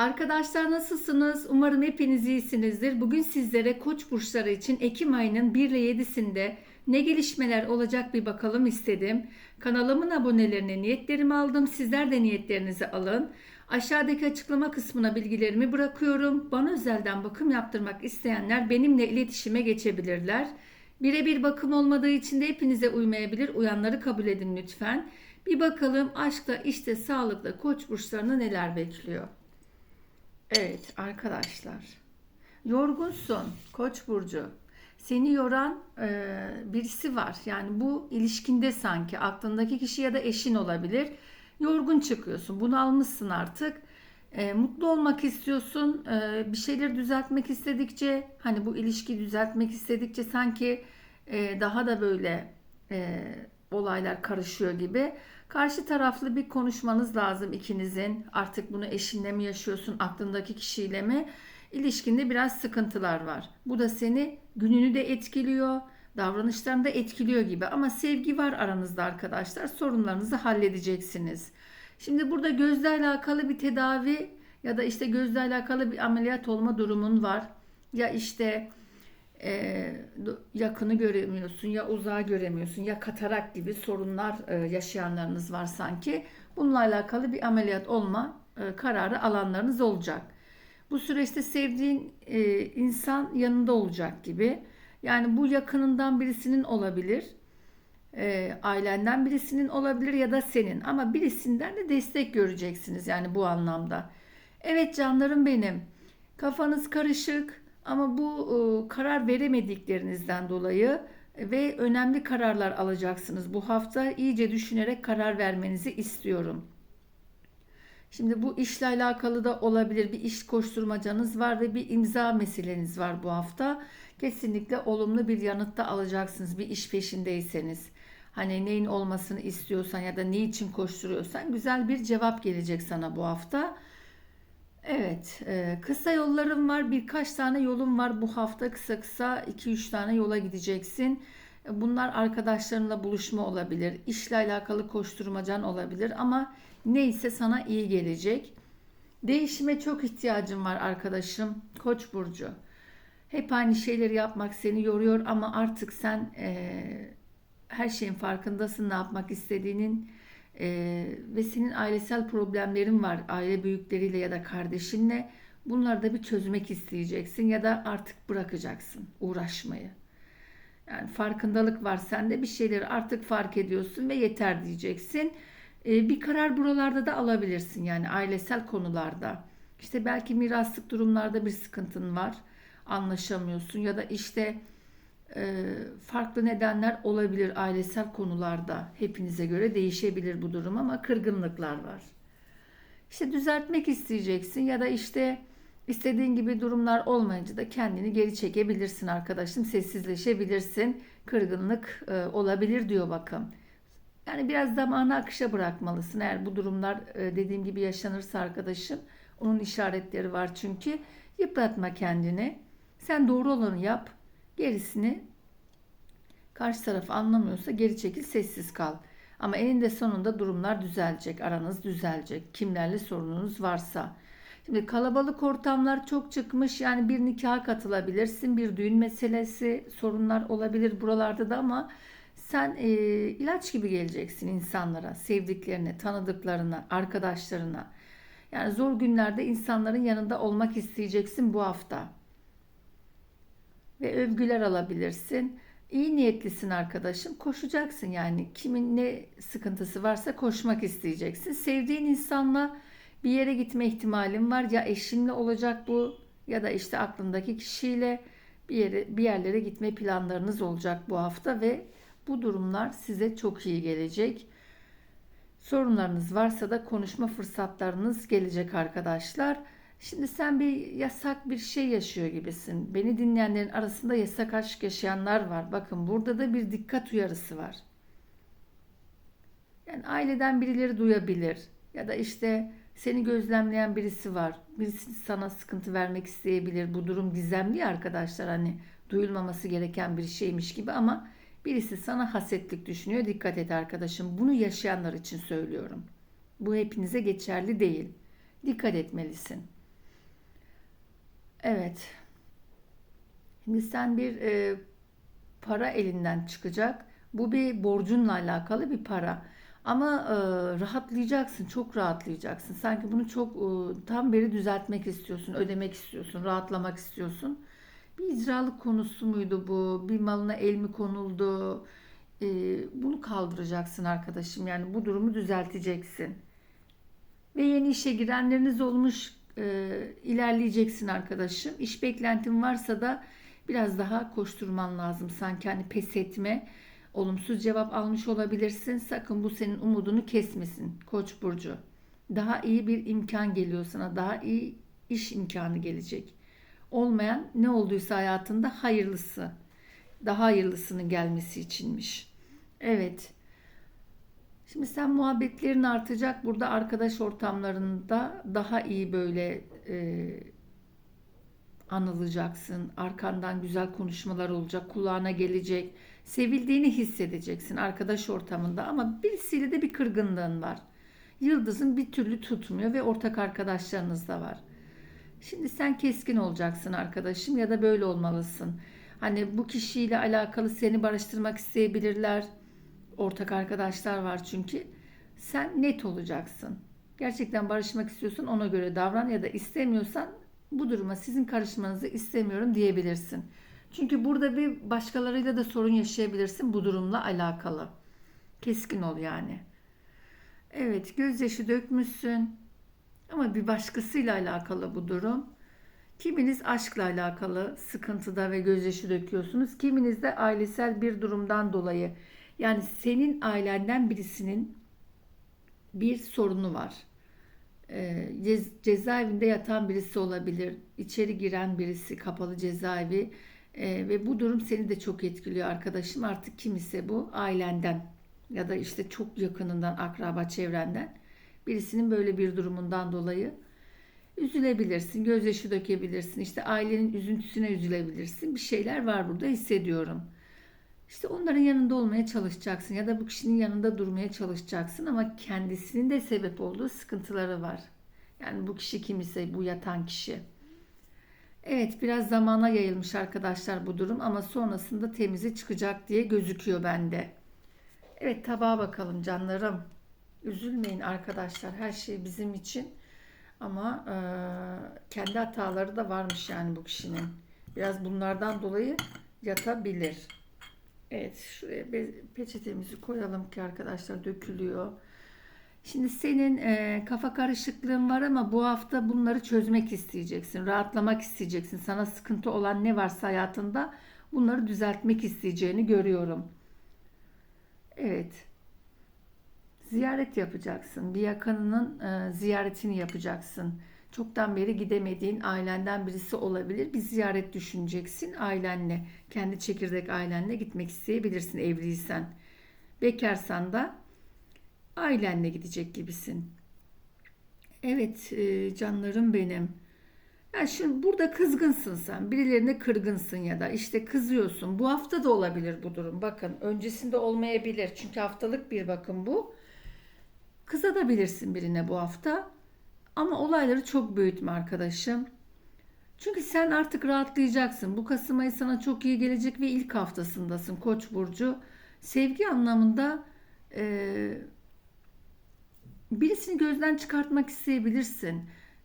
Arkadaşlar nasılsınız? Umarım hepiniz iyisinizdir. Bugün sizlere Koç burçları için Ekim ayının 1 ile 7'sinde ne gelişmeler olacak bir bakalım istedim. Kanalımın abonelerine niyetlerimi aldım. Sizler de niyetlerinizi alın. Aşağıdaki açıklama kısmına bilgilerimi bırakıyorum. Bana özelden bakım yaptırmak isteyenler benimle iletişime geçebilirler. Birebir bakım olmadığı için de hepinize uymayabilir. Uyanları kabul edin lütfen. Bir bakalım aşkla, işte, sağlıkla koç burçlarını neler bekliyor. Evet arkadaşlar. Yorgunsun Koç burcu. Seni yoran e, birisi var. Yani bu ilişkinde sanki aklındaki kişi ya da eşin olabilir. Yorgun çıkıyorsun. Bunu almışsın artık. E, mutlu olmak istiyorsun. E, bir şeyleri düzeltmek istedikçe hani bu ilişkiyi düzeltmek istedikçe sanki e, daha da böyle e, olaylar karışıyor gibi. Karşı taraflı bir konuşmanız lazım ikinizin. Artık bunu eşinle mi yaşıyorsun, aklındaki kişiyle mi? İlişkinde biraz sıkıntılar var. Bu da seni gününü de etkiliyor, davranışlarını da etkiliyor gibi. Ama sevgi var aranızda arkadaşlar. Sorunlarınızı halledeceksiniz. Şimdi burada gözle alakalı bir tedavi ya da işte gözle alakalı bir ameliyat olma durumun var. Ya işte e, yakını göremiyorsun ya uzağı göremiyorsun ya katarak gibi sorunlar e, yaşayanlarınız var sanki. Bununla alakalı bir ameliyat olma e, kararı alanlarınız olacak. Bu süreçte sevdiğin e, insan yanında olacak gibi. Yani bu yakınından birisinin olabilir. E, ailenden birisinin olabilir ya da senin. Ama birisinden de destek göreceksiniz yani bu anlamda. Evet canlarım benim. Kafanız karışık ama bu e, karar veremediklerinizden dolayı ve önemli kararlar alacaksınız. Bu hafta iyice düşünerek karar vermenizi istiyorum. Şimdi bu işle alakalı da olabilir. Bir iş koşturmacanız var ve bir imza meseleniz var bu hafta. Kesinlikle olumlu bir yanıt da alacaksınız bir iş peşindeyseniz. Hani neyin olmasını istiyorsan ya da ne için koşturuyorsan güzel bir cevap gelecek sana bu hafta. Evet, e, kısa yollarım var. Birkaç tane yolum var bu hafta. Kısa kısa 2-3 tane yola gideceksin. E, Bunlar arkadaşlarınla buluşma olabilir. işle alakalı koşturmacan olabilir ama neyse sana iyi gelecek. Değişime çok ihtiyacım var arkadaşım. Koç burcu. Hep aynı şeyleri yapmak seni yoruyor ama artık sen e, her şeyin farkındasın ne yapmak istediğinin ee, ve senin ailesel problemlerin var aile büyükleriyle ya da kardeşinle bunları da bir çözmek isteyeceksin ya da artık bırakacaksın uğraşmayı. Yani farkındalık var sende bir şeyleri artık fark ediyorsun ve yeter diyeceksin. Ee, bir karar buralarda da alabilirsin yani ailesel konularda. İşte belki miraslık durumlarda bir sıkıntın var anlaşamıyorsun ya da işte farklı nedenler olabilir ailesel konularda. Hepinize göre değişebilir bu durum ama kırgınlıklar var. İşte düzeltmek isteyeceksin ya da işte istediğin gibi durumlar olmayınca da kendini geri çekebilirsin arkadaşım. Sessizleşebilirsin. Kırgınlık e, olabilir diyor bakın. Yani biraz zamanı akışa bırakmalısın. Eğer bu durumlar e, dediğim gibi yaşanırsa arkadaşım. Onun işaretleri var çünkü. Yıpratma kendini. Sen doğru olanı yap Gerisini karşı taraf anlamıyorsa geri çekil sessiz kal. Ama eninde sonunda durumlar düzelecek. Aranız düzelecek. Kimlerle sorununuz varsa. Şimdi kalabalık ortamlar çok çıkmış. Yani bir nikaha katılabilirsin. Bir düğün meselesi sorunlar olabilir buralarda da ama sen e, ilaç gibi geleceksin insanlara, sevdiklerine, tanıdıklarına, arkadaşlarına. Yani zor günlerde insanların yanında olmak isteyeceksin bu hafta ve övgüler alabilirsin. İyi niyetlisin arkadaşım. Koşacaksın yani. Kimin ne sıkıntısı varsa koşmak isteyeceksin. Sevdiğin insanla bir yere gitme ihtimalin var. Ya eşinle olacak bu ya da işte aklındaki kişiyle bir yere bir yerlere gitme planlarınız olacak bu hafta ve bu durumlar size çok iyi gelecek. Sorunlarınız varsa da konuşma fırsatlarınız gelecek arkadaşlar. Şimdi sen bir yasak bir şey yaşıyor gibisin. Beni dinleyenlerin arasında yasak aşk yaşayanlar var. Bakın burada da bir dikkat uyarısı var. Yani aileden birileri duyabilir ya da işte seni gözlemleyen birisi var. Birisi sana sıkıntı vermek isteyebilir. Bu durum gizemli arkadaşlar hani duyulmaması gereken bir şeymiş gibi ama birisi sana hasetlik düşünüyor. Dikkat et arkadaşım. Bunu yaşayanlar için söylüyorum. Bu hepinize geçerli değil. Dikkat etmelisin. Evet. Şimdi sen bir e, para elinden çıkacak. Bu bir borcunla alakalı bir para. Ama e, rahatlayacaksın, çok rahatlayacaksın. Sanki bunu çok e, tam beri düzeltmek istiyorsun, ödemek istiyorsun, rahatlamak istiyorsun. Bir icralık konusu muydu bu? Bir malına el mi konuldu? E, bunu kaldıracaksın arkadaşım. Yani bu durumu düzelteceksin. Ve yeni işe girenleriniz olmuş, e, ilerleyeceksin arkadaşım. İş beklentin varsa da biraz daha koşturman lazım. Sanki hani pes etme. Olumsuz cevap almış olabilirsin. Sakın bu senin umudunu kesmesin Koç burcu. Daha iyi bir imkan geliyor sana. Daha iyi iş imkanı gelecek. Olmayan ne olduysa hayatında hayırlısı. Daha hayırlısının gelmesi içinmiş. Evet. Şimdi sen muhabbetlerin artacak. Burada arkadaş ortamlarında daha iyi böyle e, anılacaksın. Arkandan güzel konuşmalar olacak. Kulağına gelecek. Sevildiğini hissedeceksin arkadaş ortamında ama birisiyle de bir kırgınlığın var. Yıldızın bir türlü tutmuyor ve ortak arkadaşlarınız da var. Şimdi sen keskin olacaksın arkadaşım ya da böyle olmalısın. Hani bu kişiyle alakalı seni barıştırmak isteyebilirler. Ortak arkadaşlar var çünkü. Sen net olacaksın. Gerçekten barışmak istiyorsan ona göre davran ya da istemiyorsan bu duruma sizin karışmanızı istemiyorum diyebilirsin. Çünkü burada bir başkalarıyla da sorun yaşayabilirsin bu durumla alakalı. Keskin ol yani. Evet gözyaşı dökmüşsün. Ama bir başkasıyla alakalı bu durum. Kiminiz aşkla alakalı sıkıntıda ve gözyaşı döküyorsunuz. Kiminiz de ailesel bir durumdan dolayı. Yani senin ailenden birisinin bir sorunu var. Cez- cezaevinde yatan birisi olabilir. İçeri giren birisi kapalı cezaevi ee, ve bu durum seni de çok etkiliyor arkadaşım. Artık kim ise bu ailenden ya da işte çok yakınından, akraba çevrenden birisinin böyle bir durumundan dolayı üzülebilirsin, gözyaşı dökebilirsin. İşte ailenin üzüntüsüne üzülebilirsin. Bir şeyler var burada hissediyorum. İşte onların yanında olmaya çalışacaksın ya da bu kişinin yanında durmaya çalışacaksın ama kendisinin de sebep olduğu sıkıntıları var. Yani bu kişi kim ise bu yatan kişi. Evet biraz zamana yayılmış arkadaşlar bu durum ama sonrasında temizi çıkacak diye gözüküyor bende. Evet tabağa bakalım canlarım. Üzülmeyin arkadaşlar her şey bizim için ama e, kendi hataları da varmış yani bu kişinin. Biraz bunlardan dolayı yatabilir. Evet şuraya peçetemizi koyalım ki arkadaşlar dökülüyor. Şimdi senin e, kafa karışıklığın var ama bu hafta bunları çözmek isteyeceksin. Rahatlamak isteyeceksin. Sana sıkıntı olan ne varsa hayatında bunları düzeltmek isteyeceğini görüyorum. Evet. Ziyaret yapacaksın. Bir yakınının e, ziyaretini yapacaksın. Çoktan beri gidemediğin ailenden birisi olabilir. Bir ziyaret düşüneceksin ailenle. Kendi çekirdek ailenle gitmek isteyebilirsin evliysen. Bekarsan da ailenle gidecek gibisin. Evet e, canlarım benim. Yani şimdi burada kızgınsın sen. Birilerine kırgınsın ya da işte kızıyorsun. Bu hafta da olabilir bu durum. Bakın öncesinde olmayabilir. Çünkü haftalık bir bakın bu. Kızabilirsin birine bu hafta. Ama olayları çok büyütme arkadaşım. Çünkü sen artık rahatlayacaksın. Bu Kasım ayı sana çok iyi gelecek ve ilk haftasındasın Koç burcu. Sevgi anlamında e, birisini gözden çıkartmak isteyebilirsin.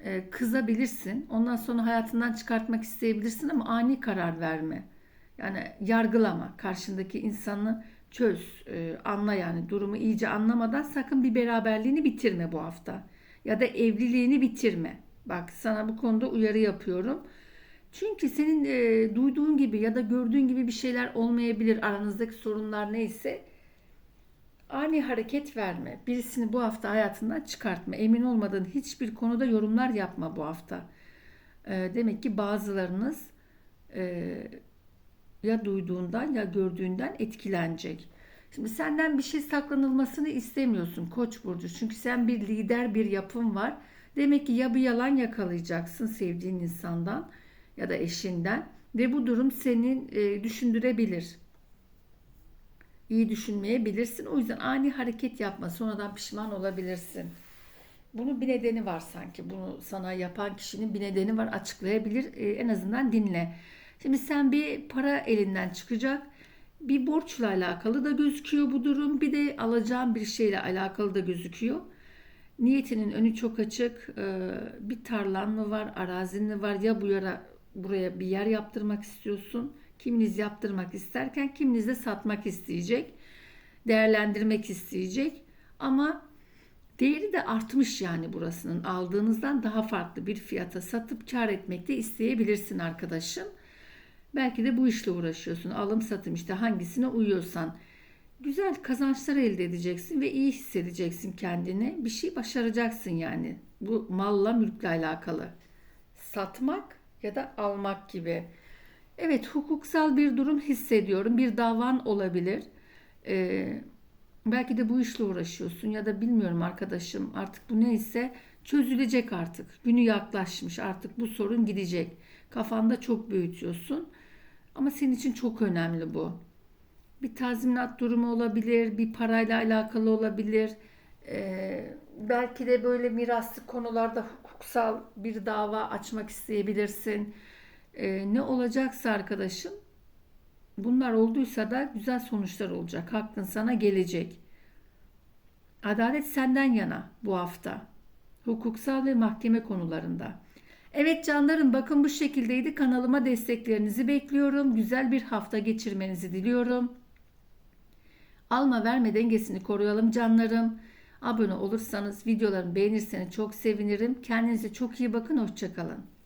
E, kızabilirsin. Ondan sonra hayatından çıkartmak isteyebilirsin ama ani karar verme. Yani yargılama. Karşındaki insanı çöz, e, anla yani durumu iyice anlamadan sakın bir beraberliğini bitirme bu hafta. Ya da evliliğini bitirme. Bak sana bu konuda uyarı yapıyorum. Çünkü senin e, duyduğun gibi ya da gördüğün gibi bir şeyler olmayabilir. Aranızdaki sorunlar neyse ani hareket verme. Birisini bu hafta hayatından çıkartma. Emin olmadığın hiçbir konuda yorumlar yapma bu hafta. E, demek ki bazılarınız e, ya duyduğundan ya gördüğünden etkilenecek. Şimdi senden bir şey saklanılmasını istemiyorsun Koç burcu. Çünkü sen bir lider bir yapın var. Demek ki ya bir yalan yakalayacaksın sevdiğin insandan ya da eşinden ve bu durum senin e, düşündürebilir. İyi düşünmeyebilirsin. O yüzden ani hareket yapma. Sonradan pişman olabilirsin. Bunun bir nedeni var sanki. Bunu sana yapan kişinin bir nedeni var. Açıklayabilir. Ee, en azından dinle. Şimdi sen bir para elinden çıkacak. Bir borçla alakalı da gözüküyor bu durum. Bir de alacağın bir şeyle alakalı da gözüküyor. Niyetinin önü çok açık. Ee, bir tarlan mı var, arazin mi var ya bu yara buraya bir yer yaptırmak istiyorsun. Kiminiz yaptırmak isterken kiminiz de satmak isteyecek. Değerlendirmek isteyecek. Ama değeri de artmış yani burasının. Aldığınızdan daha farklı bir fiyata satıp kar etmek de isteyebilirsin arkadaşım. Belki de bu işle uğraşıyorsun. Alım satım işte hangisine uyuyorsan. Güzel kazançlar elde edeceksin ve iyi hissedeceksin kendini. Bir şey başaracaksın yani. Bu malla mülkle alakalı. Satmak ya da almak gibi. Evet hukuksal bir durum hissediyorum. Bir davan olabilir. Ee, belki de bu işle uğraşıyorsun ya da bilmiyorum arkadaşım artık bu neyse çözülecek artık. Günü yaklaşmış artık bu sorun gidecek. Kafanda çok büyütüyorsun. Ama senin için çok önemli bu. Bir tazminat durumu olabilir, bir parayla alakalı olabilir. Ee, belki de böyle miraslı konularda hukuksal bir dava açmak isteyebilirsin. Ee, ne olacaksa arkadaşım, bunlar olduysa da güzel sonuçlar olacak. Hakkın sana gelecek. Adalet senden yana bu hafta. Hukuksal ve mahkeme konularında. Evet canlarım bakın bu şekildeydi. Kanalıma desteklerinizi bekliyorum. Güzel bir hafta geçirmenizi diliyorum. Alma verme dengesini koruyalım canlarım. Abone olursanız, videolarımı beğenirseniz çok sevinirim. Kendinize çok iyi bakın. Hoşçakalın.